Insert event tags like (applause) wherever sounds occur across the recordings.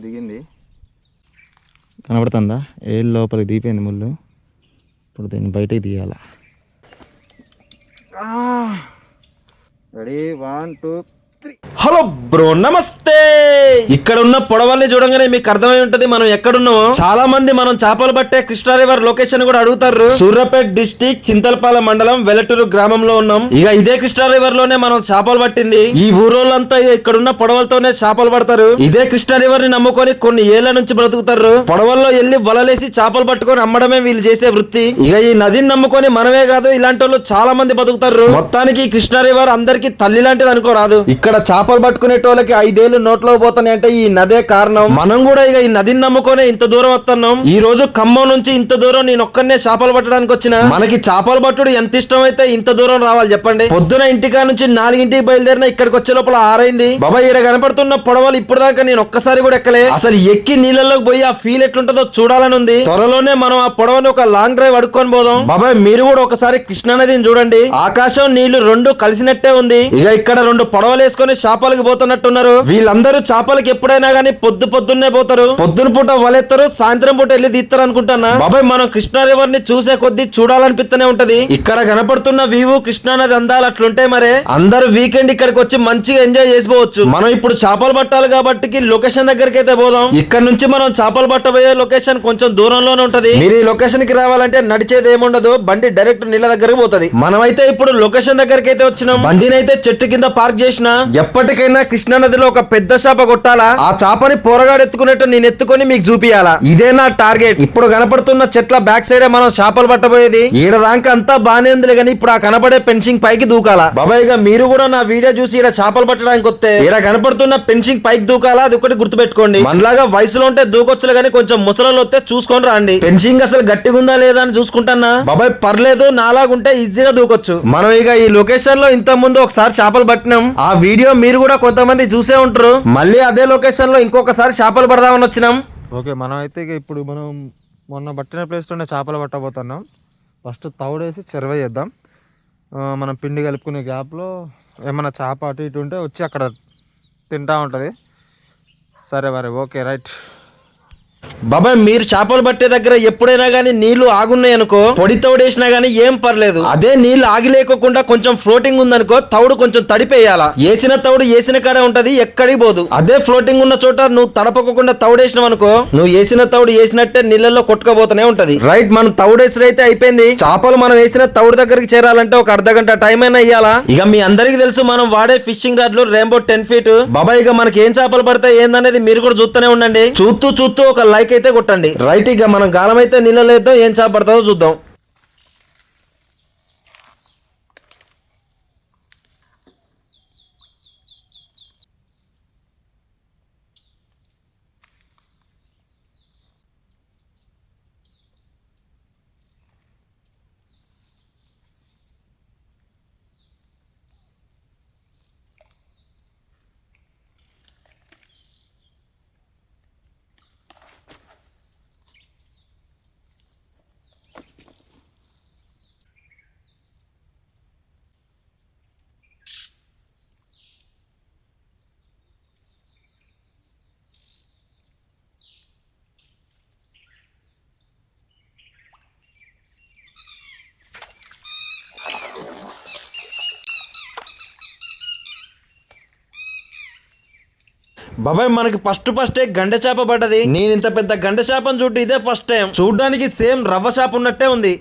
ఏళ్ళు దిగింది. కనబడుతుందా? ఏ లోపలికి దిగిపోయింది ముళ్ళు. ఇప్పుడు దీన్ని బయటికి తీయాల? Ready? One two hello bro namaste. ఇక్కడ ఉన్న పొడవల్ని చూడంగానే మీకు అర్థమై ఉంటది మనం ఎక్కడున్నామో. చాలా మంది మనం చేపలు పట్టే కృష్ణా రివర్ లొకేషన్ కూడా అడుగుతారు. సూర్యాపేట డిస్టిక్ చింతలపాల మండలం వెలటూరు గ్రామంలో ఉన్నాం. ఇక ఇదే కృష్ణా రివర్లోనే మనం చేపలు పట్టింది. ఈ ఊరోళ్ళంతా ఇక ఇక్కడున్న పొడవలతోనే చేపలు పడతారు. ఇదే కృష్ణా రివర్ని నమ్ముకొని కొన్ని ఏళ్ళ నుంచి బ్రతుకుతారు. పొడవల్లో వెళ్ళి వలలేసి చేపలు పట్టుకొని అమ్మడమే వీళ్ళు చేసే వృత్తి. ఇక ఈ నదిని నమ్ముకొని మనమే కాదు ఇలాంటి వాళ్ళు చాలా మంది బతుకుతారు. మొత్తానికి కృష్ణా రివర్ అందరికి తల్లి లాంటిది అనుకోరాదు. ఇక్కడ చేపలు పట్టుకునేటోళ్ళకి ఐదేళ్ళు నోట్లో పోతున్నాయి అంటే ఈ నదే కారణం. మనం కూడా ఇక ఈ నదిని నమ్ముకొని ఇంత దూరం వస్తున్నాం ఈ రోజు ఖమ్మం నుంచి ఇంత దూరం నేను ఒక్కనే చేపలు పట్టడానికి వచ్చిన? మనకి చేపలు పట్టుడు ఎంత ఇష్టం అయితే ఇంత దూరం రావాలి చెప్పండి. పొద్దున ఇంటికా నుంచి నాలుగింటికి బయలుదేరిన ఇక్కడికి వచ్చే లోపల ఆరైంది. బాబా ఇక్కడ కనపడుతున్న పొడవలు ఇప్పుడు దాకా నేను ఒక్కసారి కూడా ఎక్కలే. అసలు ఎక్కి నీళ్ళలోకి పోయి ఆ ఫీల్ ఎట్లుంటుందో చూడాలని ఉంది. త్వరలోనే మనం ఆ పొడవని ఒక లాంగ్ డ్రైవ్ అడుక్కొని పోదాం. బాబాయ్ మీరు కూడా ఒకసారి కృష్ణా నదిని చూడండి. ఆకాశం నీళ్ళు రెండు కలిసినట్టే ఉంది. ఇక ఇక్కడ రెండు పొడవలు వేసుకొని చేపలకి పోతున్నట్టున్నారు. వీళ్ళందరూ చేపలకి ఎప్పుడైనా గానీ పొద్దు పొద్దున్నే పోతారు. పొద్దున పూట వలెత్తారు సాయంత్రం పూట వెళ్ళి తీస్తారు అనుకుంటున్నా బాబాయ్ మనం కృష్ణా రివర్ని చూసే కొద్దీ చూడాలనిపిస్తూనే ఉంటది. ఇక్కడ కనపడుతున్న వ్యూ కృష్ణా నది అందాలు అట్లుంటాయి మరే అందరూ వీకెండ్ ఇక్కడికి వచ్చి మంచిగా ఎంజాయ్ చేసుకోవచ్చు మనం ఇప్పుడు చేపలు పట్టాలి కాబట్టి లొకేషన్ దగ్గరికి అయితే పోదాం. ఇక్కడ నుంచి మనం చేపలు పట్టబోయే లొకేషన్ కొంచెం దూరంలోనే ఉంటది. మీరు ఈ లొకేషన్కి రావాలంటే నడిచేది ఏముండదు బండి డైరెక్ట్ నీళ్ళ దగ్గరకు పోతది. మనమైతే ఇప్పుడు లొకేషన్ దగ్గరికి అయితే వచ్చినాం. బండిని అయితే చెట్టు కింద పార్క్ చేసిన ఎప్పటికైనా కృష్ణా నదిలో ఒక పెద్ద చేప కొట్టాలా? ఆ చేపని పోరగాడు ఎత్తుకున్నట్టు నేను ఎత్తుకొని మీకు చూపియాలా? ఇదే నా టార్గెట్. ఇప్పుడు కనపడుతున్న చెట్ల బ్యాక్ సైడే మనం చేపలు పట్టబోయేది. ఈడ దాకా అంతా బానే ఉంది కానీ ఇప్పుడు ఆ కనపడే పెన్షింగ్ పైకి దూకాలా? బాబాయ్గా మీరు కూడా నా వీడియో చూసి ఈడ చేపలు పట్టడానికి వస్తే ఈడ కనపడుతున్న పెన్షింగ్ పైకి దూకాలా? అది ఒకటి గుర్తుపెట్టుకోండి. మనలాగా వయసులో ఉంటే దూకొచ్చులే కానీ కొంచెం ముసలలో వస్తే చూసుకొని రండి. పెన్షింగ్ అసలు గట్టిగా ఉందా లేదా అని చూసుకుంటానా? బాబాయ్ పర్లేదు నాలాగుంటే ఈజీగా దూకొచ్చు. మనం ఇక ఈ లొకేషన్లో ఇంత ముందు ఒకసారి చేపలు పట్టినాం. ఆ వీడియో మీరు కూడా కొంతమంది చూసే ఉంటారు. మళ్ళీ అదే లొకేషన్లో ఇంకొకసారి చేపలు పడదామని వచ్చినాం. ఓకే మనం అయితే ఇప్పుడు మనం మొన్న పట్టిన ప్లేస్లోనే చేపలు పట్టబోతున్నాం. ఫస్ట్ తౌడేసి చెరవ చేద్దాం. మనం పిండి కలుపుకునే గ్యాప్లో ఏమైనా చేప అటు ఇటు ఉంటే వచ్చి అక్కడ తింటా ఉంటుంది. సరే మరి ఓకే రైట్. బాబాయ్ మీరు చేపలు పట్టే దగ్గర ఎప్పుడైనా గానీ నీళ్ళు ఆగున్నాయి అనుకో పొడి తౌడేసినా గానీ ఏం పర్లేదు. అదే నీళ్ళు ఆగిలేకోకుండా కొంచెం ఫ్లోటింగ్ ఉందనుకో తౌడు కొంచెం తడిపేయాలా? వేసిన తౌడు వేసిన కాడే ఉంటది ఎక్కడికి పోదు. అదే ఫ్లోటింగ్ ఉన్న చోట నువ్వు తడపకోకుండా తౌడేసినావు అనుకో నువ్వు వేసిన తౌడు వేసినట్టే నీళ్ళలో కొట్టుకోబోతూనే ఉంటది. రైట్ మనం తౌడేసిన అయితే అయిపోయింది. చేపలు మనం వేసిన తౌడు దగ్గరికి చేరాలంటే ఒక అర్ధ గంట టైం అయినా ఇయ్యాలా? ఇక మీ అందరికి తెలుసు మనం వాడే ఫిషింగ్ రాడ్లు రెయిన్బో టెన్ ఫీట్ బాబాయ్ ఇక మనకి ఏం చేపలు పడతాయి ఏందనేది మీరు కూడా చూస్తూనే ఉండండి. చూస్తూ చూస్తూ ఒక లైక్ అయితే కొట్టండి. రైట్ ఇక మనం గాలం అయితే నీళ్ళలో ఏం చేప పడతాదో చూద్దాం. బాబాయ్ మనకి ఫస్ట్ ఫస్ట్ గండ చేప పడ్డది. నేను ఇంత పెద్ద గండ చేపను చూడు ఇదే ఫస్ట్ టైం. చూడడానికి సేమ్ రవ్వ చేప ఉన్నట్టే ఉంది.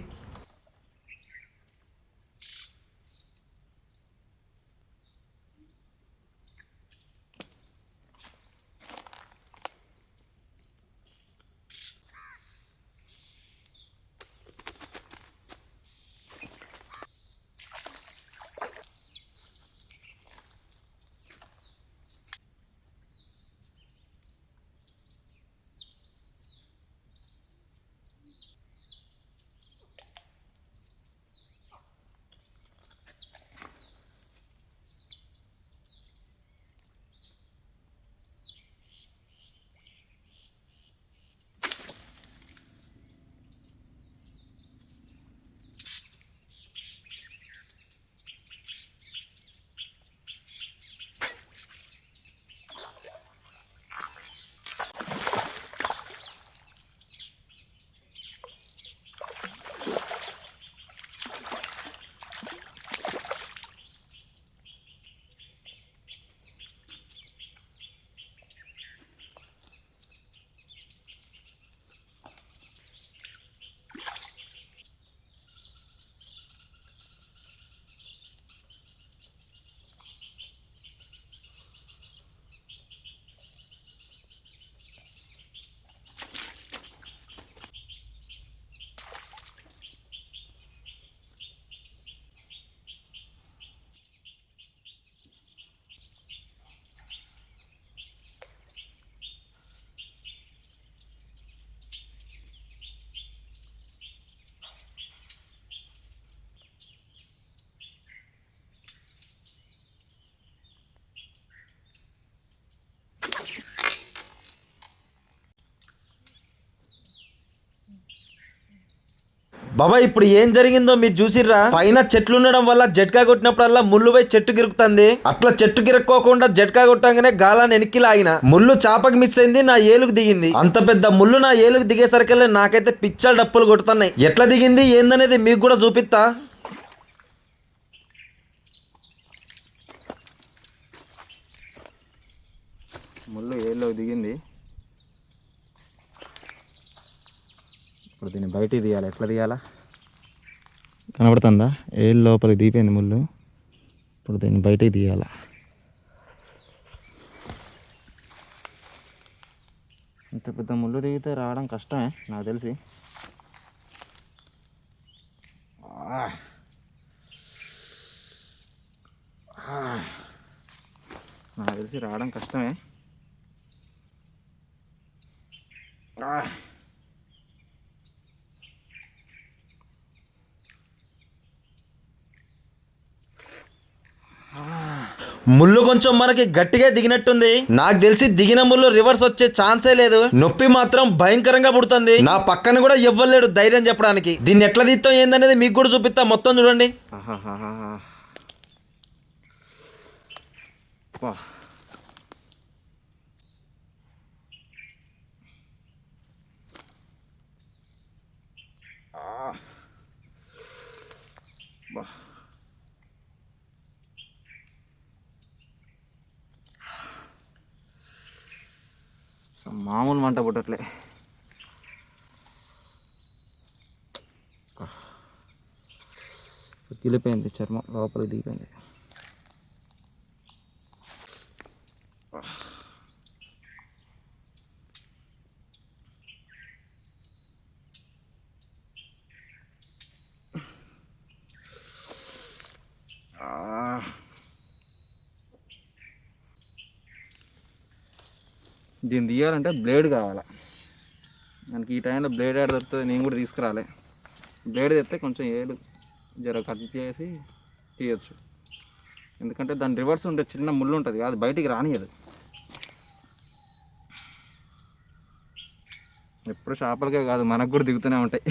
బాబా ఇప్పుడు ఏం జరిగిందో మీరు చూసిర్రా? పైన చెట్లు ఉండడం వల్ల జట్కా కొట్టినప్పుడల్లా ముళ్ళు పోయి చెట్టు గిరుకుతుంది. అట్లా చెట్టు గిరుక్కోకుండా జట్కా కొట్టంగానే గాలాన్ని వెనక్కి లాగిన. ముళ్ళు చాపకి మిస్ అయింది నా ఏలుకు దిగింది. అంత పెద్ద ముళ్ళు నా ఏలుకు దిగేసరికల్లే నాకైతే పిచ్చల డప్పులు కొడుతున్నాయి. ఎట్లా దిగింది ఏందనేది మీకు కూడా చూపిస్తా ముళ్ళు ఏళ్ళలో దిగింది. ఇప్పుడు దీన్ని బయటికి తీయాలి. ఎట్లా తీయాలా? కనబడుతుందా? ఏళ్ళు లోపలికి దిగిపోయింది ముళ్ళు? ఇప్పుడు దీన్ని బయటికి తీయాలా? ఇంత పెద్ద ముళ్ళు దిగితే రావడం కష్టమే నాకు తెలిసి. నాకు తెలిసి రావడం కష్టమే ఆ. ముళ్ళు కొంచెం మనకి గట్టిగా దిగినట్టుంది. నాకు తెలిసి దిగిన ముళ్ళు రివర్స్ వచ్చే ఛాన్సే లేదు. నొప్పి మాత్రం భయంకరంగా పుడుతుంది. నా పక్కన కూడా ఇవ్వలేడు ధైర్యం చెప్పడానికి. దీన్ని ఎట్లా తీస్తాం ఏందనేది మీకు కూడా చూపిస్తా. మొత్తం చూడండి ఆహాహాహా. వా. ఆ. బా. అసలు మామూలు మంట పుట్టట్లే. దిలిపోయింది చర్మం లోపలికి దిగిపోయింది దీన్ని తీయాలంటే బ్లేడ్ కావాలి. మనకి ఈ టైంలో బ్లేడ్ ఆడ దొరుకుతుంది నేను కూడా తీసుకురాలే. బ్లేడ్ తెస్తే కొంచెం ఏలు జర కట్ చేసి తీయచ్చు. ఎందుకంటే దాని రివర్స్ ఉండే చిన్న ముళ్ళు ఉంటుంది అది బయటికి రానియదు. ఎప్పుడు చేపలకే కాదు మనకు కూడా దిగుతూనే ఉంటాయి.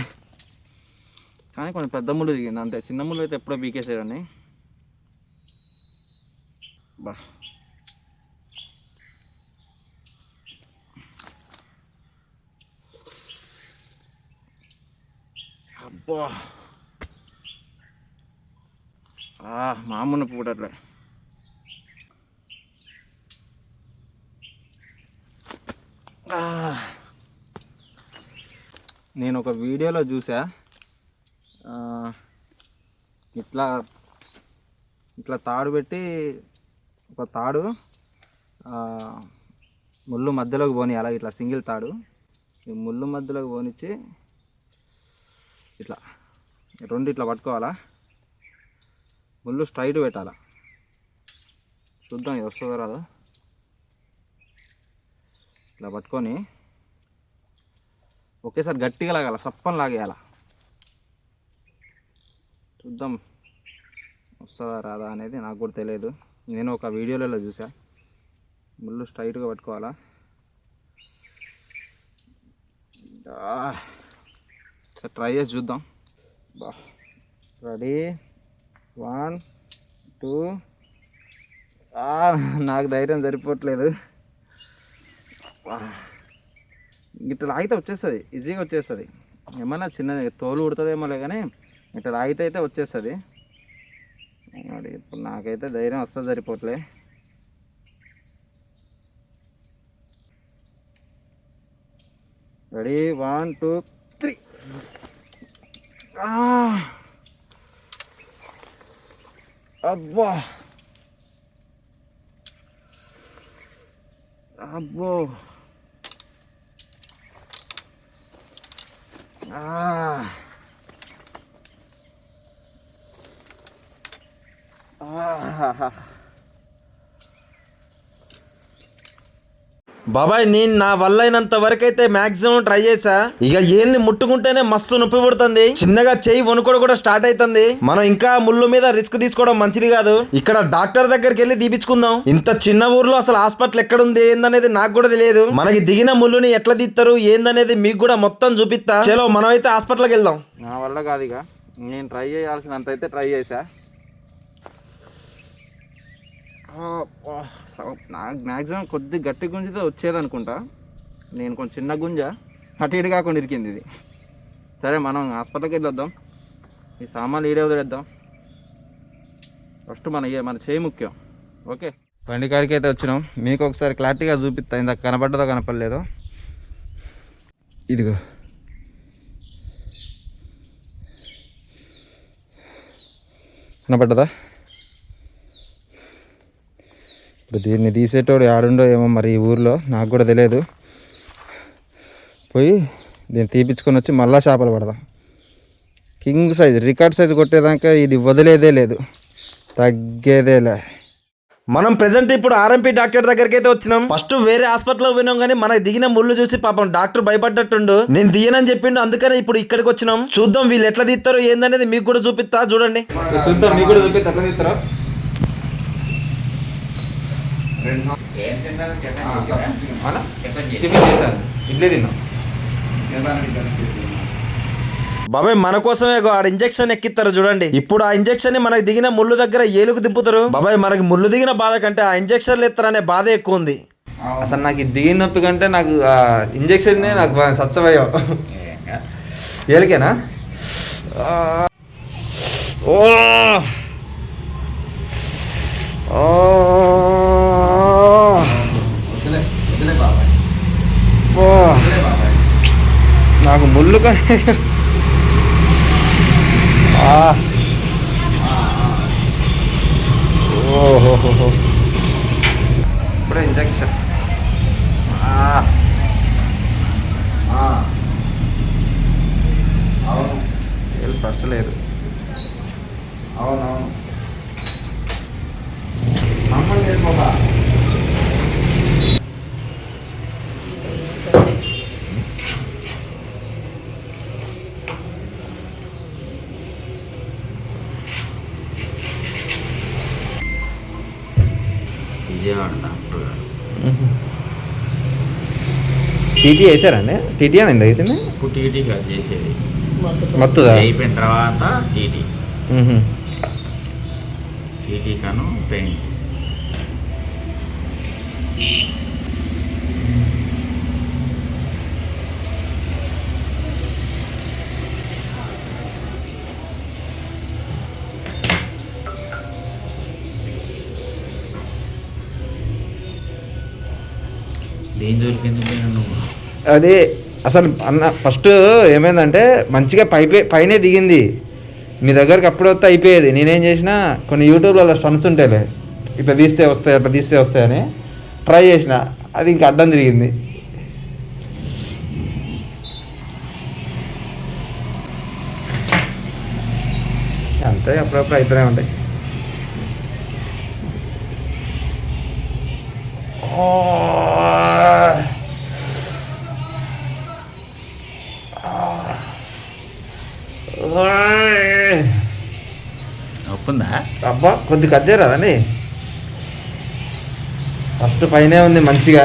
కానీ కొంచెం పెద్ద ముళ్ళు దిగింది అంతే. చిన్న ముళ్ళు అయితే ఎప్పుడో పీకేసేదాన్ని. బా. అబ్బా ఆ, మామూలు పూటట్లే నేను ఒక వీడియోలో చూసా. ఇట్లా ఇట్లా తాడు పెట్టి ఒక తాడు ముళ్ళు మధ్యలోకి పోనీ అలా ఇట్లా సింగిల్ తాడు. ఈ ముళ్ళు మధ్యలోకి పోనిచ్చి ఇట్లా. రెండు ఇట్లా పట్టుకోవాలా? ముళ్ళు స్ట్రైట్ పెట్టాలా? చూద్దాం ఇది వస్తుందో రాదో? ఇట్లా పట్టుకొని ఒకేసారి గట్టిగా లాగాల సప్పని లాగేయాల? చూద్దాం వస్తుందా రాదా అనేది నాకు కూడా తెలియదు. నేను ఒక వీడియోలలో చూసా. ముళ్ళు స్ట్రైట్గా పట్టుకోవాలా? ట్రై చేసి చూద్దాం బా రెడీ వన్ టూ నాకు ధైర్యం సరిపోవట్లేదు. వా. ఇట్లా లాగితే వచ్చేస్తుంది. ఈజీగా వచ్చేస్తుంది. ఏమైనా చిన్న తోలు ఉడుతుందేమోలే కానీ ఇట్లా లాగితే అయితే వచ్చేస్తుంది. ఇప్పుడు నాకైతే ధైర్యం వస్తుంది సరిపోవట్లే. రెడీ వన్ టూ త్రీ అబ్బా అబ్బో ఆ. బాబాయ్ నేను నా వల్ల అయినంత వరకు మాక్సిమం ట్రై చేసా ఇక ఏళ్ళని ముట్టుకుంటేనే మస్తు నొప్పి పుడుతుంది. చిన్నగా చేయి వణుకోడు కూడా స్టార్ట్ అవుతుంది మనం ఇంకా ముళ్ళు మీద రిస్క్ తీసుకోవడం మంచిది కాదు. ఇక్కడ డాక్టర్ దగ్గరికి వెళ్ళి తీపించుకుందాం ఇంత చిన్న ఊర్లో అసలు హాస్పిటల్ ఎక్కడుంది ఏందనేది నాకు కూడా తెలియదు. మనకి దిగిన ముళ్ళుని ఎట్లా తీస్తారు ఏందనేది మీకు కూడా మొత్తం చూపిస్తా. చలో మనమైతే హాస్పిటల్కి వెళ్దాం. నా వల్ల కాదు ఇక. నేను ట్రై చేయాల్సినంత అయితే ట్రై చేసా నాకు మ్యాక్సిమం కొద్ది గట్టి గుంజితే వచ్చేది అనుకుంటా నేను కొంచెం చిన్న గుంజ. అటు ఇటు కాకుండా ఇరికింది ఇది. సరే మనం హాస్పిటల్కి వెళ్ళొద్దాం. ఈ సామాన్లు ఈడే వదిలేద్దాం. ఫస్ట్ మన మన చేయి ముఖ్యం. ఓకే? బండి కాడికి అయితే వచ్చినాం. మీకు ఒకసారి క్లారిటీగా చూపిస్తా. ఇందాక కనపడ్డదో కనపడలేదో. ఇదిగో. కనపడ్డదా ఇప్పుడు దీన్ని తీసేటోడు ఆడుండో ఏమో మరి ఈ ఊర్లో నాకు కూడా తెలియదు. పోయి దీన్ని తీపిచ్చుకొని వచ్చి మళ్ళా చేపలు పడదాం. కింగ్ సైజ్ రికార్డ్ సైజ్ కొట్టేదాకా ఇది వదిలేదే లేదు. తగ్గేదేలే మనం ప్రెసెంట్ ఇప్పుడు ఆర్ఎంపీ డాక్టర్ దగ్గరికి అయితే వచ్చినాం. ఫస్ట్ వేరే హాస్పిటల్ పోయినాం కానీ మనకి దిగిన ముళ్ళు చూసి పాపం డాక్టర్ భయపడ్డట్టుండు. నేను దియనని చెప్పిండు అందుకనే ఇప్పుడు ఇక్కడికి వచ్చినాం. చూద్దాం వీళ్ళు ఎట్లా తీస్తారో ఏందనేది మీకు కూడా చూపిస్తా చూడండి. చూద్దాం మీకు కూడా చూపిస్తా ఎట్లా తీస్తారా. టిఫిన్ చేశాను ఇడ్లీ తిన్నాం. బాబాయ్ మన కోసమే ఆడ ఇంజెక్షన్ ఎక్కిస్తారు చూడండి. ఇప్పుడు ఆ ఇంజెక్షన్ని మనకి దిగిన ముళ్ళు దగ్గర ఏలుకు దింపుతారు. బాబాయ్ మనకి ముళ్ళు దిగిన బాధ కంటే ఆ ఇంజెక్షన్లు ఎత్తారనే బాధ ఎక్కువ ఉంది. అసలు నాకు ఇది దిగిన నొప్పి కంటే నాకు ఇంజెక్షన్ నాకు స్వచ్ఛమయ్యో ఏలికేనా? ఓ. నాకు ముళ్ళు కానీ ఓహో ఓహోహోహో. ఇప్పుడే ఇంజెక్షన్. ఆ. ఏం స్పర్శ లేదు. అవునవును. నమ్మకం చేసుకోదా విజయవాడ డాక్టర్ గారు టీటీ వేసారండి టీటీ అని ఎంత వేసింది? ఇప్పుడు టీటీ కాదు చేసేది. మత్తుదా? అయిపోయిన తర్వాత టీటీ. టీటీ కను పెయిన్ దేని జోలికి ఎందుకు పోయినావు నువ్వు అది అసలు అన్న ఫస్ట్ ఏమైందంటే మంచిగా పైపే పైనే దిగింది. మీ దగ్గరికి అప్పుడు వస్తే అయిపోయేది. నేనేం చేసిన కొన్ని యూట్యూబ్లో అలా స్టన్స్ ఉంటాయిలే. ఇట్లా తీస్తే వస్తాయి అట్లా తీస్తే వస్తాయని ట్రై చేసిన అది ఇంకా అడ్డం తిరిగింది. అంతే అప్పుడప్పుడు అయితేనే ఉంటాయి. ఒప్పుందా? అబ్బా కొద్ది కట్ చేయరాదండి. ఫస్ట్ పైనే ఉంది మంచిగా.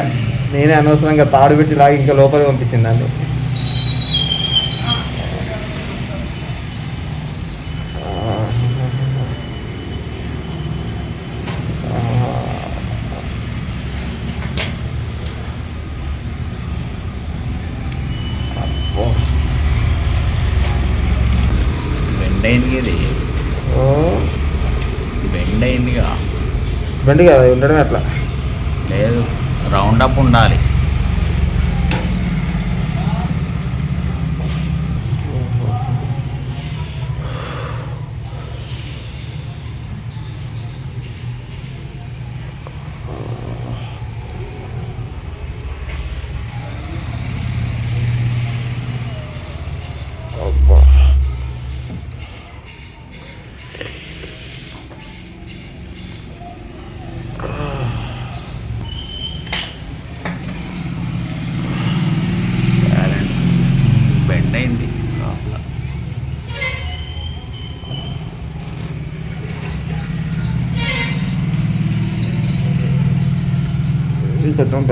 నేనే అనవసరంగా తాడు పెట్టి లాగి ఇంకా లోపలికి పంపించింది దాన్ని బెండ్ అయిందిగా కదా ఉండడమే అట్లా. రౌండ్ అప్ ఉండాలి.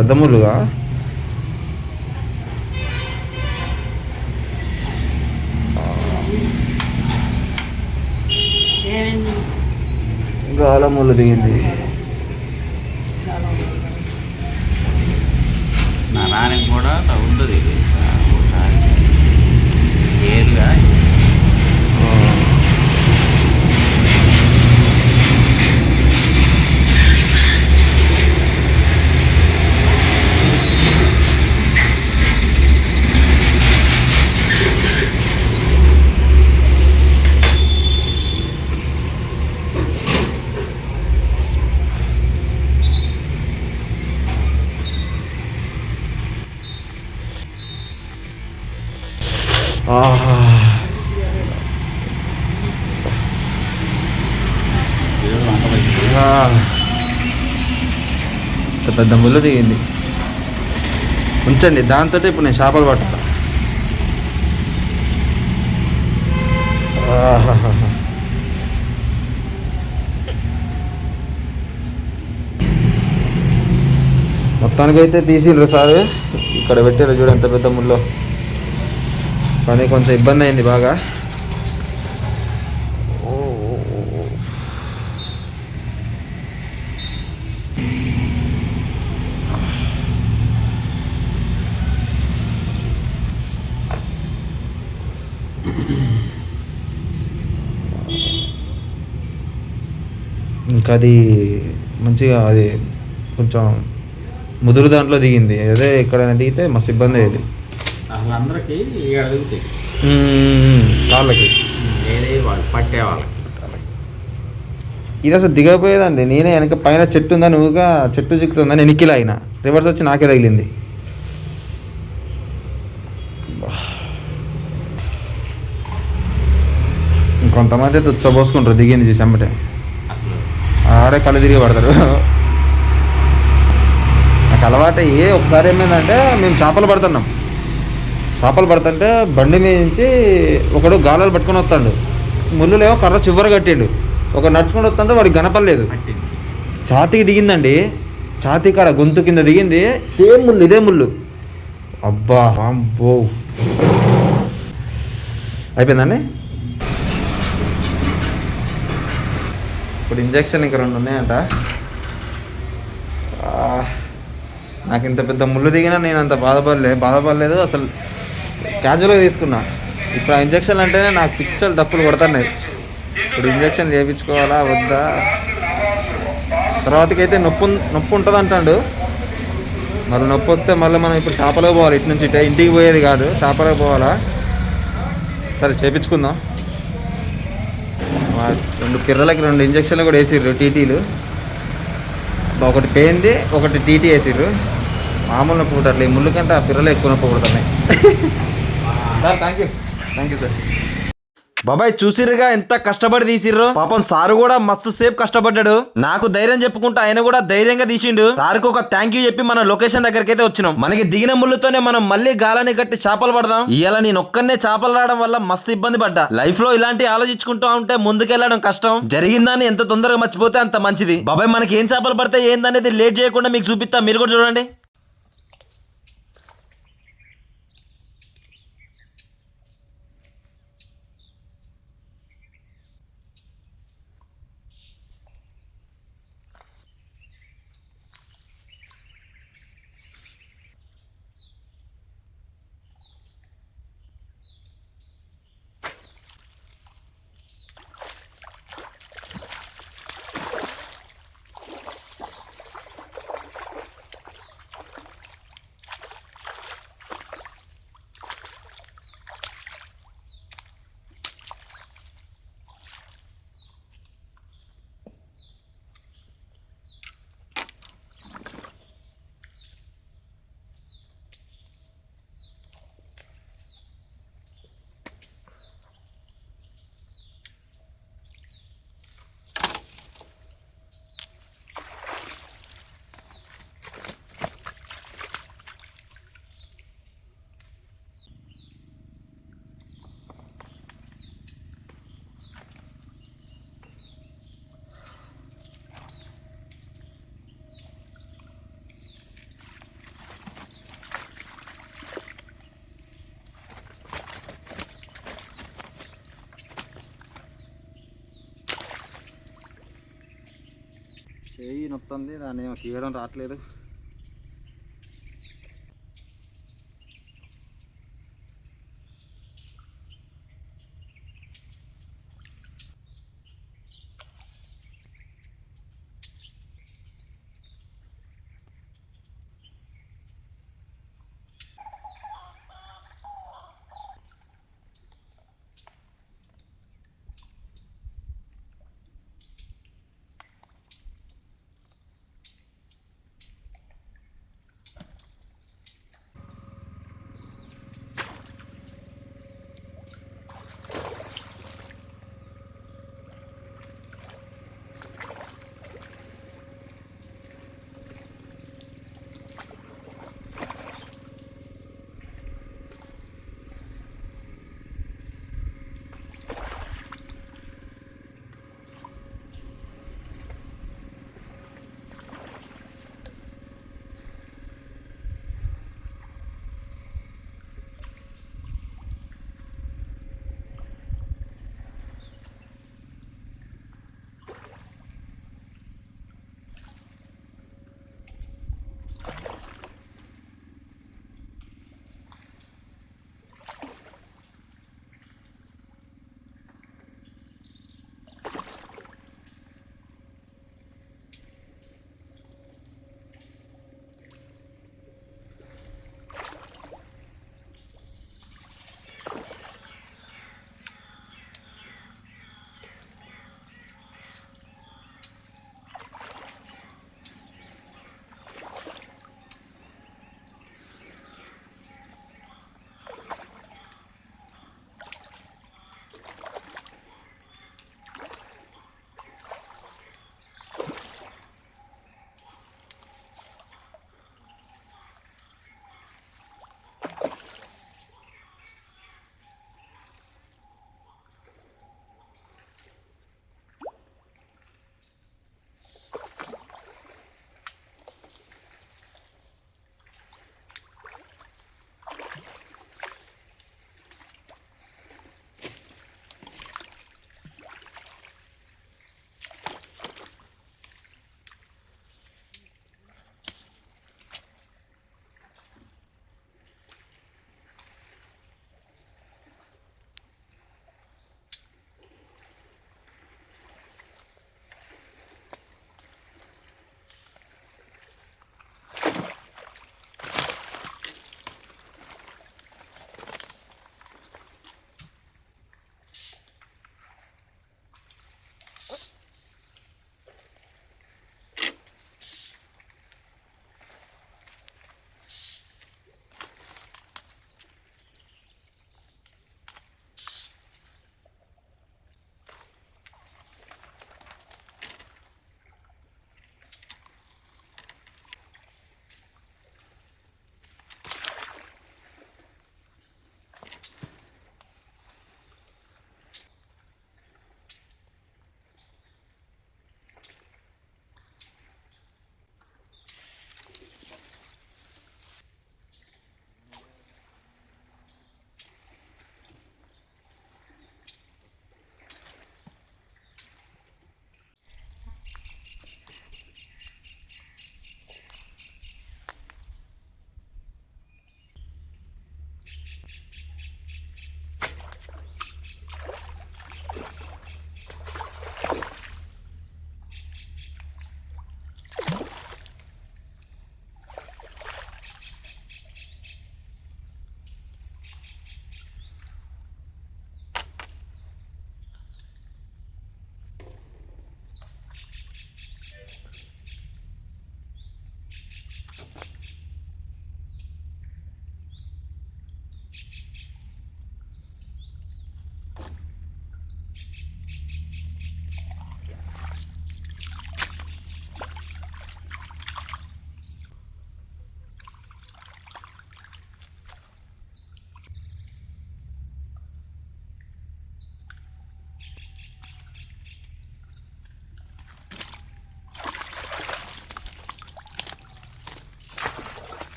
పెద్ద ముళ్ళుగా గాల ముళ్ళు దిగింది నరానికి కూడా ఉంటుంది. ఏరుగా ఆహా. ఆ. ఇంత పెద్ద ముళ్ళు దిగింది ఉంచండి దాంతో ఇప్పుడు నేను చేపలు పట్టుతా. మొత్తానికైతే తీసిండ్రు సార్. ఇక్కడ పెట్టారు చూడు ఎంత పెద్ద ముళ్ళు. కానీ కొంచెం ఇబ్బంది అయింది బాగా. ఇంకా అది మంచిగా అది కొంచెం ముదురు దాంట్లో దిగింది. అదే ఎక్కడైనా దిగితే మస్తు ఇబ్బంది అయ్యేది. అసలు అందరికి ఇక్కడ దిగుతాయి మ్మ్. కాళ్ళకి ఏదే వాళ్ళు పట్టే వాళ్ళకి. ఇది అసలు దిగపోయేదండి నేనే వెనక పైన చెట్టు ఉందని ఊగా చెట్టు చిక్కుతుందని వెనక్కి లాగిన రివర్స్ వచ్చి నాకే తగిలింది. ఇంకొంతమంది అయితే ఉచ్చబోసుకుంటారు దిగింది చూసి అమ్మటే ఆడే కళ్ళు తిరిగి పడతారు. నాకు అలవాటు ఏ ఒకసారి ఏమైందంటే మేము చేపలు పడుతున్నాం. చేపలు పడుతుంటే బండి మీద నుంచి ఒకడు గాలాలు పట్టుకొని వస్తాడు. ముళ్ళులేమో కర్ర చివర కట్టిండు. ఒక నడుచుకొని వస్తుంటే వాడికి గనపడలేదు ఛాతీకి దిగిందండి. ఛాతీ కాడ గొంతు కింద దిగింది. సేమ్ ముళ్ళు ఇదే ముళ్ళు. అబ్బా అబ్బో అయిపోయిందండి? ఇప్పుడు ఇంజక్షన్ ఇంకా రెండు ఉన్నాయంట. నాకు ఇంత పెద్ద ముళ్ళు దిగినా నేను అంత బాధపడలే. బాధపడలేదు అసలు క్యాజువల్గా తీసుకున్నా. ఇప్పుడు ఆ ఇంజక్షన్ అంటేనే నాకు పిచ్చలు డప్పులు కొడుతున్నాయి. ఇప్పుడు ఇంజక్షన్ చేయించుకోవాలా వద్దా? తర్వాతకైతే అయితే నొప్పి నొప్పి ఉంటుంది అంటాడు మళ్ళీ నొప్పి వస్తే మళ్ళీ మనం ఇప్పుడు చేపలకు పోవాలి. ఇటు నుంచి ఇటే ఇంటికి పోయేది కాదు చేపలకు పోవాలా? సరే చేపించుకుందాం. మా రెండు కిర్రలకి రెండు ఇంజక్షన్లు కూడా వేసిర్రు టీటీలు. ఒకటి పేయింది ఒకటి టీటీ వేసిర్రు. మామూలు నొప్పి పుట్టట్లే ఈ ముళ్ళు కంటే ఆ పిర్రలు ఎక్కువ నొప్పి పుడుతున్నాయి. (laughs) Sir thank you thank you sir బాబాయ్ చూసిర్రుగా ఎంత కష్టపడి తీసిర్రు? పాపం సారు కూడా మస్తు సేపు కష్టపడ్డాడు. నాకు ధైర్యం చెప్పుకుంటూ ఆయన కూడా ధైర్యంగా తీసిండు. సార్కు ఒక థ్యాంక్ యూ చెప్పి మన లొకేషన్ దగ్గరికి అయితే వచ్చినాం. మనకి దిగిన ముళ్ళుతోనే మనం మళ్ళీ గాలని కట్టి చేపలు పడదాం. ఇవాళ నేను ఒక్కనే చేపలు రావడం వల్ల మస్తు ఇబ్బంది పడ్డా. లైఫ్లో ఇలాంటి ఆలోచించుకుంటూ ఉంటే ముందుకెళ్ళడం కష్టం. జరిగిందని ఎంత తొందరగా మర్చిపోతే అంత మంచిది. బాబాయ్ మనకి ఏం చేపలు పడితే ఏందనేది లేట్ చేయకుండా మీకు చూపిస్తా. మీరు కూడా చూడండి. ఏయి నొప్పింది దాన్ని ఏమో తీయడం రావట్లేదు.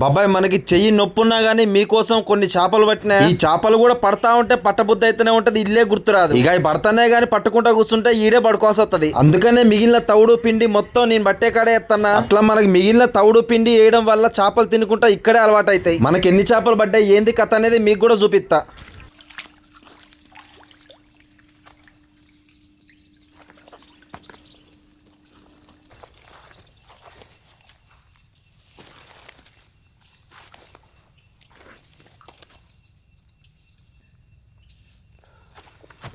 బాబాయ్ మనకి చెయ్యి నొప్పి ఉన్నా గానీ మీకోసం కొన్ని చేపలు పట్టినా ఈ చేపలు కూడా పడతా ఉంటే పట్టబుద్ధి అయితేనే ఉంటది ఇల్లే గుర్తురాదు. ఇక పడతానే గానీ పట్టుకుంటా కూర్చుంటే ఈడే పడుకోవాల్సి వస్తది. అందుకనే మిగిలిన తవుడు పిండి మొత్తం నేను బట్టే కాడే ఎత్తన్నా. అట్లా మనకి మిగిలిన తవుడు పిండి వేయడం వల్ల చేపలు తినుకుంటా ఇక్కడే అలవాటు అవుతాయి మనకి ఎన్ని చేపలు పడ్డాయి ఏంది కథ అనేది మీకు కూడా చూపిస్తా.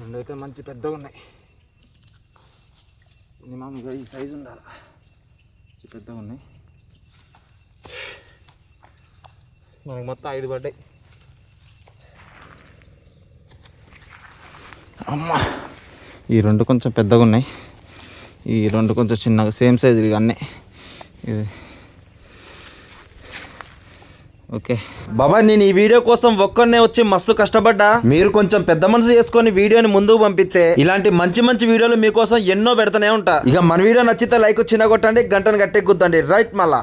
రెండు అయితే మంచి పెద్దగా ఉన్నాయి. మినిమం ఇక ఈ సైజు ఉండాలి. మంచి పెద్దగా ఉన్నాయి. మనకి మొత్తం ఐదు పడ్డాయి. అమ్మా ఈ రెండు కొంచెం పెద్దగా ఉన్నాయి. ఈ రెండు కొంచెం చిన్నగా సేమ్ సైజు ఇవి అన్నీ. ఇది ఓకే. బాబా నేను ఈ వీడియో కోసం ఒక్కరినే వచ్చి మస్తు కష్టపడ్డా. మీరు కొంచెం పెద్ద మనసు చేసుకొని వీడియోని ముందుకు పంపిస్తే ఇలాంటి మంచి మంచి వీడియోలు మీకోసం ఎన్నో పెడతానే ఉంటా. ఇక మన వీడియో నచ్చితే లైక్ చిన్న కొట్టండి గంటను గట్టెక్కుద్దండి గుద్దండి. రైట్ మళ్ళా.